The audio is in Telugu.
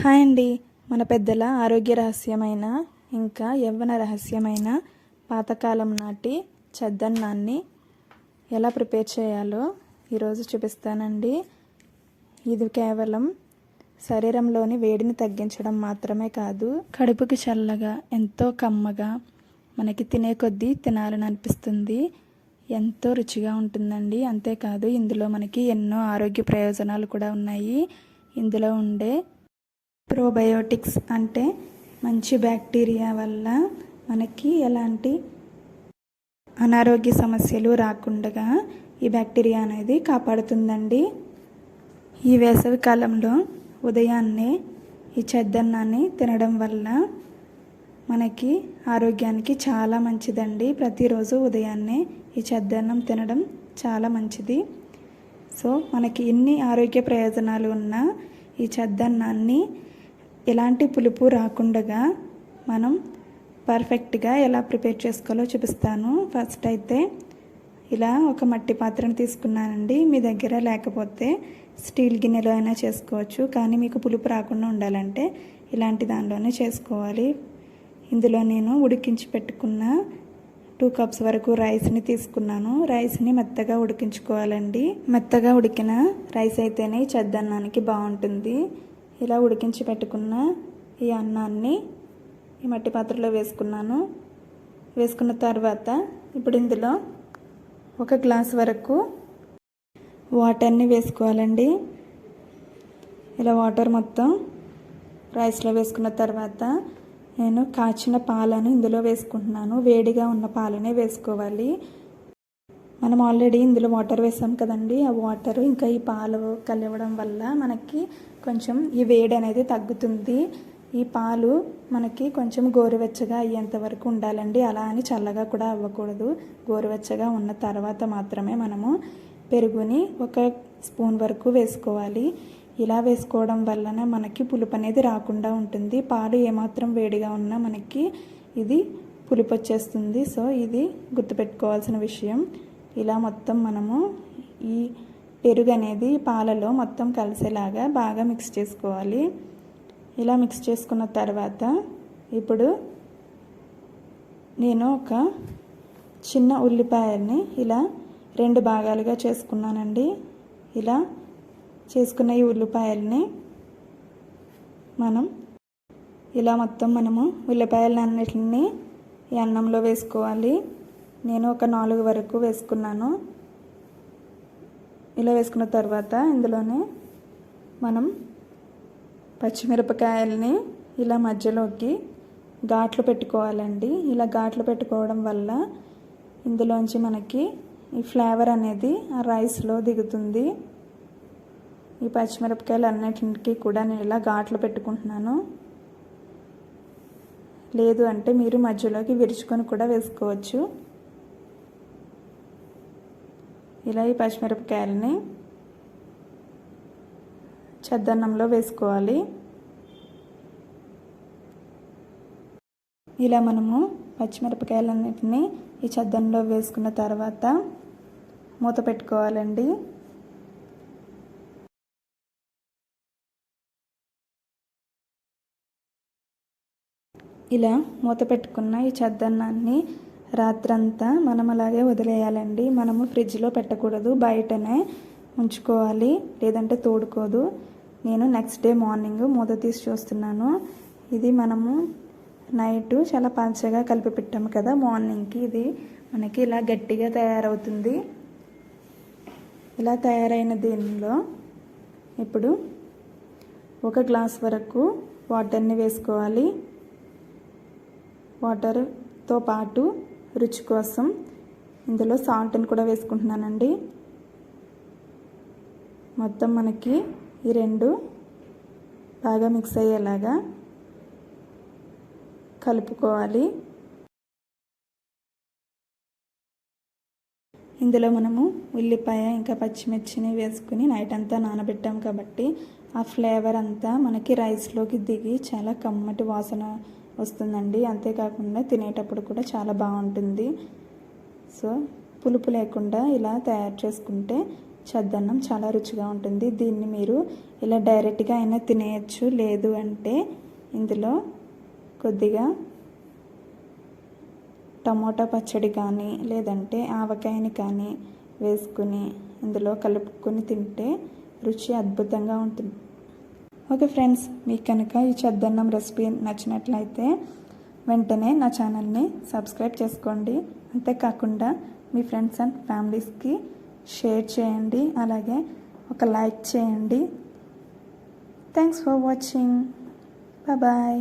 హాయ్ అండి. మన పెద్దల ఆరోగ్య రహస్యమైన ఇంకా యవ్వన రహస్యమైన పాతకాలం నాటి చద్దన్నాన్ని ఎలా ప్రిపేర్ చేయాలో ఈరోజు చూపిస్తానండి. ఇది కేవలం శరీరంలోని వేడిని తగ్గించడం మాత్రమే కాదు కడుపుకి చల్లగా ఎంతో కమ్మగా మనకి తినే కొద్దీ తినాలని అనిపిస్తుంది. ఎంతో రుచిగా ఉంటుందండి. అంతేకాదు ఇందులో మనకి ఎన్నో ఆరోగ్య ప్రయోజనాలు కూడా ఉన్నాయి. ఇందులో ఉండే ప్రోబయోటిక్స్ అంటే మంచి బ్యాక్టీరియా వల్ల మనకి ఎలాంటి అనారోగ్య సమస్యలు రాకుండా ఈ బ్యాక్టీరియా అనేది కాపాడుతుందండి. ఈ వేసవి కాలంలో ఉదయాన్నే ఈ చెద్దన్నాన్ని తినడం వల్ల మనకి ఆరోగ్యానికి చాలా మంచిదండి. ప్రతిరోజు ఉదయాన్నే ఈ చెద్దన్నం తినడం చాలా మంచిది. సో మనకి ఎన్ని ఆరోగ్య ప్రయోజనాలు ఉన్నా ఈ చెద్దన్నాన్ని ఎలాంటి పులుపు రాకుండా మనం పర్ఫెక్ట్గా ఎలా ప్రిపేర్ చేసుకోవాలో చూపిస్తాను. ఫస్ట్ అయితే ఇలా ఒక మట్టి పాత్రను తీసుకున్నానండి. మీ దగ్గర లేకపోతే స్టీల్ గిన్నెలో అయినా చేసుకోవచ్చు. కానీ మీకు పులుపు రాకుండా ఉండాలంటే ఇలాంటి దానిలోనే చేసుకోవాలి. ఇందులో నేను ఉడికించి పెట్టుకున్న టూ కప్స్ వరకు రైస్ని తీసుకున్నాను. రైస్ని మెత్తగా ఉడికించుకోవాలండి. మెత్తగా ఉడికిన రైస్ అయితేనే చద్దన్నానికి బాగుంటుంది. ఇలా ఉడికించి పెట్టుకున్న ఈ అన్నాన్ని ఈ మట్టి పాత్రలో వేసుకున్నాను. వేసుకున్న తర్వాత ఇప్పుడు ఇందులో ఒక గ్లాస్ వరకు వాటర్ని వేసుకోవాలండి. ఇలా వాటర్ మొత్తం రైస్లో వేసుకున్న తర్వాత నేను కాచిన పాలను ఇందులో వేసుకుంటున్నాను. వేడిగా ఉన్న పాలనే వేసుకోవాలి. మనం ఆల్రెడీ ఇందులో వాటర్ వేసాం కదండి. ఆ వాటర్ ఇంకా ఈ పాలు కలవడం వల్ల మనకి కొంచెం ఈ వేడి అనేది తగ్గుతుంది. ఈ పాలు మనకి కొంచెం గోరువెచ్చగా అయ్యేంత వరకు ఉండాలండి. అలా అని చల్లగా కూడా అవ్వకూడదు. గోరువెచ్చగా ఉన్న తర్వాత మాత్రమే మనము పెరుగుని ఒక స్పూన్ వరకు వేసుకోవాలి. ఇలా వేసుకోవడం వలన మనకి పులుపు అనేది రాకుండా ఉంటుంది. పాలు ఏమాత్రం వేడిగా ఉన్నా మనకి ఇది పులుపు వచ్చేస్తుంది సో ఇది గుర్తుపెట్టుకోవాల్సిన విషయం. ఇలా మొత్తం మనము ఈ పెరుగు అనేది పాలలో మొత్తం కలిసేలాగా బాగా మిక్స్ చేసుకోవాలి. ఇలా మిక్స్ చేసుకున్న తర్వాత ఇప్పుడు నేను ఒక చిన్న ఉల్లిపాయల్ని ఇలా రెండు భాగాలుగా చేసుకున్నానండి. ఇలా చేసుకున్న ఈ ఉల్లిపాయల్ని మనం ఇలా మొత్తం మనము ఉల్లిపాయలన్నిటిని ఈ అన్నంలో వేసుకోవాలి. నేను ఒక నాలుగు వరకు వేసుకున్నాను. ఇలా వేసుకున్న తర్వాత ఇందులోనే మనం పచ్చిమిరపకాయల్ని ఇలా మధ్యలోకి ఘాట్లు పెట్టుకోవాలండి. ఇలా ఘాట్లు పెట్టుకోవడం వల్ల ఇందులోంచి మనకి ఈ ఫ్లేవర్ అనేది ఆ రైస్లో దిగుతుంది. ఈ పచ్చిమిరపకాయలు అన్నిటికి కూడా నేను ఇలా ఘాట్లు పెట్టుకుంటున్నాను. లేదు అంటే మీరు మధ్యలోకి విరుచుకొని కూడా వేసుకోవచ్చు. ఇలా ఈ పచ్చిమిరపకాయలని చద్దన్నంలో వేసుకోవాలి. ఇలా మనము పచ్చిమిరపకాయలన్నిటిని ఈ చద్దన్నంలో వేసుకున్న తర్వాత మూత పెట్టుకోవాలండి. ఇలా మూత పెట్టుకున్న ఈ చద్దన్నాన్ని రాత్రంతా మనం అలాగే వదిలేయాలండి. మనము ఫ్రిడ్జ్లో పెట్టకూడదు. బయటనే ఉంచుకోవాలి. లేదంటే తోడుకోదు. నేను నెక్స్ట్ డే మార్నింగ్ మూత తీసి చూస్తున్నాను. ఇది మనము నైట్ చాలా పంచగా కలిపి పెట్టాము కదా మార్నింగ్కి. ఇది మనకి ఇలా గట్టిగా తయారవుతుంది. ఇలా తయారైన దీనిలో ఇప్పుడు ఒక గ్లాస్ వరకు వాటర్ని వేసుకోవాలి. వాటర్తో పాటు రుచి కోసం ఇందులో సాల్ట్ని కూడా వేసుకుంటున్నానండి. మొత్తం మనకి ఈ రెండు బాగా మిక్స్ అయ్యేలాగా కలుపుకోవాలి. ఇందులో మనము ఉల్లిపాయ ఇంకా పచ్చిమిర్చిని వేసుకుని నైట్ అంతా నానబెట్టాం కాబట్టి ఆ ఫ్లేవర్ అంతా మనకి రైస్లోకి దిగి చాలా కమ్మటి వాసన వస్తుందండి. అంతేకాకుండా తినేటప్పుడు కూడా చాలా బాగుంటుంది. సో పులుపు లేకుండా ఇలా తయారు చేసుకుంటే చద్దన్నం చాలా రుచిగా ఉంటుంది. దీన్ని మీరు ఇలా డైరెక్ట్గా అయినా తినేయచ్చు. లేదు అంటే ఇందులో కొద్దిగా టమోటా పచ్చడి కానీ లేదంటే ఆవకాయని కానీ వేసుకుని ఇందులో కలుపుకొని తింటే రుచి అద్భుతంగా ఉంటుంది. ఓకే ఫ్రెండ్స్ మీకు కనుక ఈ చెద్దన్నం రెసిపీ నచ్చినట్లయితే వెంటనే నా ఛానల్ని సబ్స్క్రైబ్ చేసుకోండి. అంతేకాకుండా మీ ఫ్రెండ్స్ అండ్ ఫ్యామిలీస్కి షేర్ చేయండి. అలాగే ఒక లైక్ చేయండి. Thanks for watching. బాయ్